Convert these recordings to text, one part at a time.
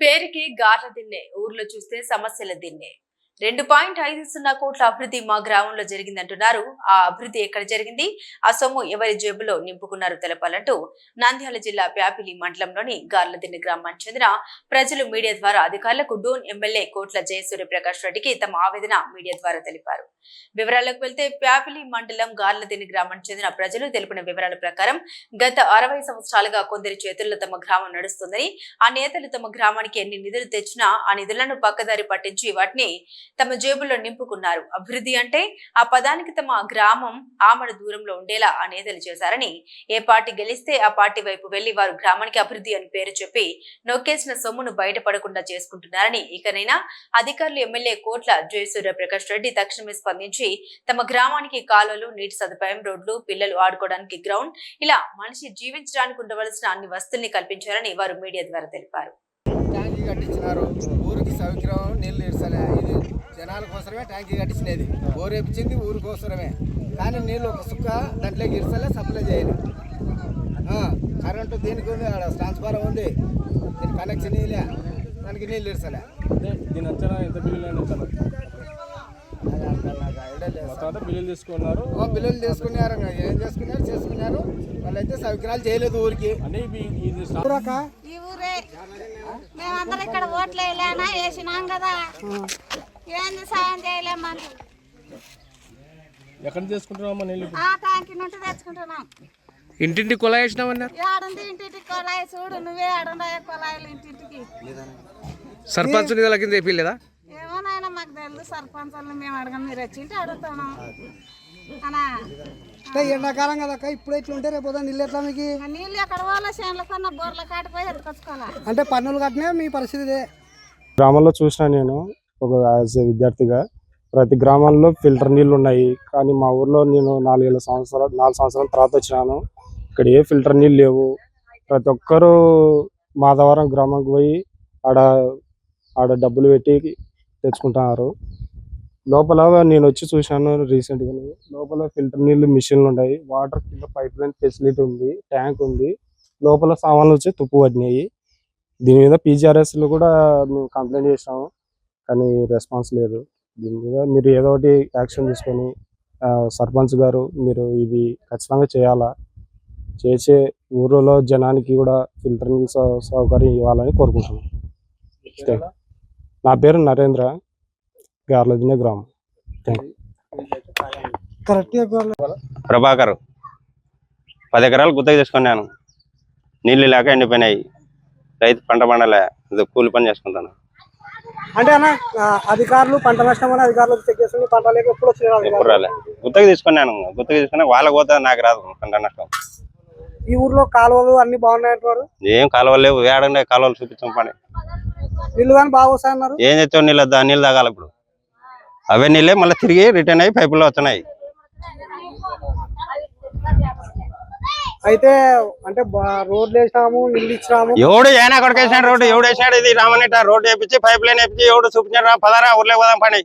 పేరుకి గార్ల దిన్నే ఊర్లో చూస్తే సమస్యల దిన్నే. రెండు పాయింట్ ఐదు సున్నా కోట్ల అభివృద్ధి మా గ్రామంలో జరిగిందంటున్నారు. ఆ అభివృద్ధి ఎక్కడ జరిగింది? ఆ సొమ్ము ఎవరి జేబులో నింపుకున్నారు తెలపాలంటూ నంద్యాల జిల్లా ప్యాపిలి మండలంలోని గార్లదిన్ని గ్రామానికి చెందిన ప్రజలు మీడియా ద్వారా అధికారులకు డోన్ ఎమ్మెల్యే కోట్ల జయసూర్య ప్రకాష్ రెడ్డికి తమ ఆవేదన మీడియా ద్వారా తెలిపారు. వివరాలకు వెళ్తే ప్యాపిలి మండలం గార్లదిన్ని గ్రామానికి చెందిన ప్రజలు తెలిపిన వివరాల ప్రకారం గత అరవై సంవత్సరాలుగా కొందరి చేతుల్లో తమ గ్రామం నడుస్తుందని ఆ నేతలు తమ గ్రామానికి ఎన్ని నిధులు తెచ్చినా ఆ నిధులను పక్కదారి పట్టించి వాటిని తమ జేబుల్లో నింపుకున్నారు. అభివృద్ధి అంటే ఆ పదానికి తమ గ్రామం ఆమడ దూరంలో ఉండేలా ఆ నేతలు చేశారని ఏ పార్టీ గెలిస్తే ఆ పార్టీ వైపు వెళ్ళి వారు గ్రామానికి అభివృద్ధి అని పేరు చెప్పి నొక్కేసిన సొమ్మును బయటపడకుండా చేసుకుంటున్నారని ఇకనైనా అధికారులు ఎమ్మెల్యే కోట్ల జయసూర్య ప్రకాష్ రెడ్డి తక్షణమే స్పందించి తమ గ్రామానికి కాలువలు నీటి సదుపాయం రోడ్లు పిల్లలు ఆడుకోవడానికి గ్రౌండ్ ఇలా మనిషి జీవించడానికి ఉండవలసిన అన్ని వస్తుల్ని కల్పించారని వారు మీడియా ద్వారా తెలిపారు. ఊరికి సౌకర్యం నీళ్ళు జనాల కోసమే ట్యాంకీ కట్టించినది. బోర్ వేపించింది ఊరి కోసమే కానీ నీళ్ళు ఒక సుక్క దాంట్లోకి ఇరసలే సప్లై చేయాలి. ఆ, కరెంటు దీనికి ఉంది ఆడ ట్రాన్స్ఫారం ఉంది. దీని కనెక్షన్ ఇలే దానికి నీళ్ళు ఇరసలే. దీని అంచనా ఎంత అంతా బిల్లులు తీసుకున్నారు. ఓ బిల్లులు చేసుకున్నారు ఇంకా. ఏం చేసుకున్నారు? చేసుకున్నారు. వాళ్ళైతే సౌకర్యాలు చేయలేదు ఊరికి. ఈ ఊరే. మేమందరం ఇక్కడ ఓట్లు వేయలేనా వేసినాం కదా. ఏంది సాయం చేయలేం మాకు ఎక్కడ చేసుకుంటున్నామా నీళ్ళు? ఆ ట్యాంక్ నుండి తెచ్చుకుంటున్నాం. ఇంటింటి కుల వేసినామన్నారు ఏడుంది ఇంటింటికి కొలాయి చూడు నువ్వే ఏడున్నాయో కొలాయిలు ఇంటింటికి. సర్పంచ్ నిధుల కింద వేపిలేదా ఏమో నాయన మాకు తెలుసు సర్పంచులు మేము అడగం మీరు వచ్చింటే అడుగుతున్నాం అనా అంటే ఎండాకాలం కదా అక్క ఇప్పుడు ఎట్లా ఉంటే రేపు నీళ్ళు ఎట్లా మీకు? ఆ నీళ్ళు ఎక్కడ పోవాలో చేనుల కన్నా బోర్ల కాటిపోయి ఎత్తుకొచ్చుకోవాలా అంటే పన్నులు కట్టినా మీ పరిస్థితి ఇదే. గ్రామంలో చూసిన నేను ఒక యాజ్ ఏ విద్యార్థిగా ప్రతి గ్రామంలో ఫిల్టర్ నీళ్ళు ఉన్నాయి కానీ మా ఊర్లో నేను నాలుగేళ్ళ సంవత్సరాలు నాలుగు సంవత్సరాల తర్వాత వచ్చినాను. ఇక్కడ ఏ ఫిల్టర్ నీళ్ళు లేవు. ప్రతి ఒక్కరూ మాధవరం గ్రామంకి పోయి ఆడ ఆడ డబ్బులు పెట్టి తెచ్చుకుంటున్నారు. లోపల నేను వచ్చి చూశాను రీసెంట్గా. లోపల ఫిల్టర్ నీళ్ళు మిషన్లు ఉన్నాయి. వాటర్ కింద పైప్ లైన్ ఫెసిలిటీ ఉంది. ట్యాంక్ ఉంది. లోపల సామాన్లు వచ్చి తుప్పు పడినాయి దీని మీద పీజీఆర్ఎస్లో కూడా మేము కంప్లైంట్ చేసాము కానీ రెస్పాన్స్ లేదు. దీని మీద మీరు ఏదో ఒకటి యాక్షన్ తీసుకొని సర్పంచ్ గారు మీరు ఇది ఖచ్చితంగా చేయాలా? చేసే ఊరిలో జనానికి కూడా ఫిల్టర్ నీళ్ళ సౌ- సౌకర్యం ఇవ్వాలని కోరుకుంటున్నాను. నా పేరు నరేంద్ర గార్లదినే గ్రామం. థ్యాంక్ యూ కరెక్ట్గా ప్రభాకర్ పది ఎకరాలు గుత్తగా తీసుకున్నాను నీళ్ళు లేక ఎండిపోయినాయి. రైతు పంట పండలే. ఇది కూలి పని చేసుకుంటాను. అంటే అన్న అధికారులు పంట నష్టం అని అధికారులు చెక్ చేస్తుంది పంట లేక ఎప్పుడు ఎప్పుడు రాలే. గుత్తగా తీసుకున్నాను గుత్తగా తీసుకున్నా వాళ్ళకి పోతే నాకు రాదు పంట నష్టం. ఈ ఊర్లో కాలువలు అన్ని బాగున్నాయంటారు ఏం కాలువలు లేవు ఏడండే కాలువలు చూపించాం పని. నీళ్ళు కానీ బాగా వస్తాయన్నారు? ఏం చేస్తావు నీళ్ళు నీళ్ళు తాగాలి ఇప్పుడు. అవే నీళ్ళే మళ్ళీ తిరిగి రిటర్న్ అయ్యి పైపులో వస్తున్నాయి. అయితే అంటే రోడ్లు వేసినాము ఇల్లు ఇచ్చినాము. ఎవడు ఏనా కొడుకు వేసినాడు రోడ్డు? ఎవడు వేసినాడు ఇది? రామనిట రోడ్డు వేపించి పైప్ లైన్ వేపించి ఎవడు చూపించాడు పదారా ఊర్లే పోదాం పని.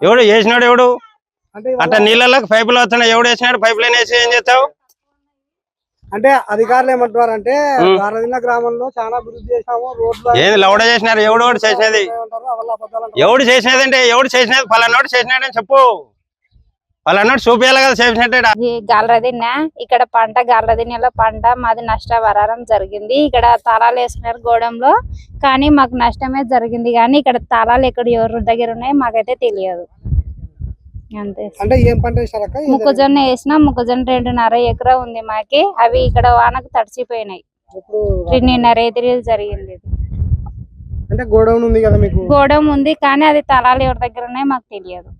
ఎవడు వేసినాడు ఎవడు? అంటే అట్లా నీళ్ళకి పైపులు వస్తున్నాయి ఎవడు వేసినాడు? పైప్ లైన్ వేసి ఏం చేస్తావు? అంటే అధికారులు ఏమంటున్నారు అంటే. గారదిన గ్రామంలో చాలా అభివృద్ధి చేసినాము రోడ్లు ఏది లౌడ చేసినారు? ఎవడు అంటారు. ఎవడు చేసినది అంటే ఎవడు చేసినది? ఫలానాడు చేసినాడని చెప్పు. ఫలానాడు చూపించాలి కదా చేసినట్టే గాలరదిన్న ఇక్కడ పంట గాలరదిన్నెలో పంట మాది నష్టపరారం జరిగింది. ఇక్కడ తాళాలు వేసుకున్నారు గోడంలో. కానీ మాకు నష్టమే జరిగింది కానీ ఇక్కడ తాళాలు ఎక్కడ ఎవరి దగ్గర ఉన్నాయి మాకైతే తెలియదు. అంతే. అంటే ఏం పంట మొక్కజొన్న వేసిన మొక్కజొన్న రెండున్నర ఎకరా ఉంది మాకి. అవి ఇక్కడ వానకు తడిచిపోయినాయి ఇప్పుడు నిన్న రైతు జరిగింది. ఇది. అంటే గోడౌన్ ఉంది కదా మీకు? గోడం ఉంది కానీ అది తలాలు ఎవరి దగ్గర ఉన్నాయి మాకు తెలియదు.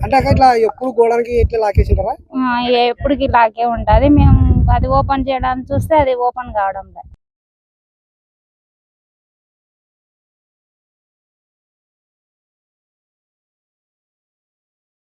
అంటే ఇట్లా ఎప్పుడు గోడానికి ఇట్లా లాకేసింటారా? ఆ, ఎప్పటికి ఇలాగే ఉంటది. మేము అది ఓపెన్ చేయడానికి చూస్తే అది ఓపెన్ కావడం లేదు.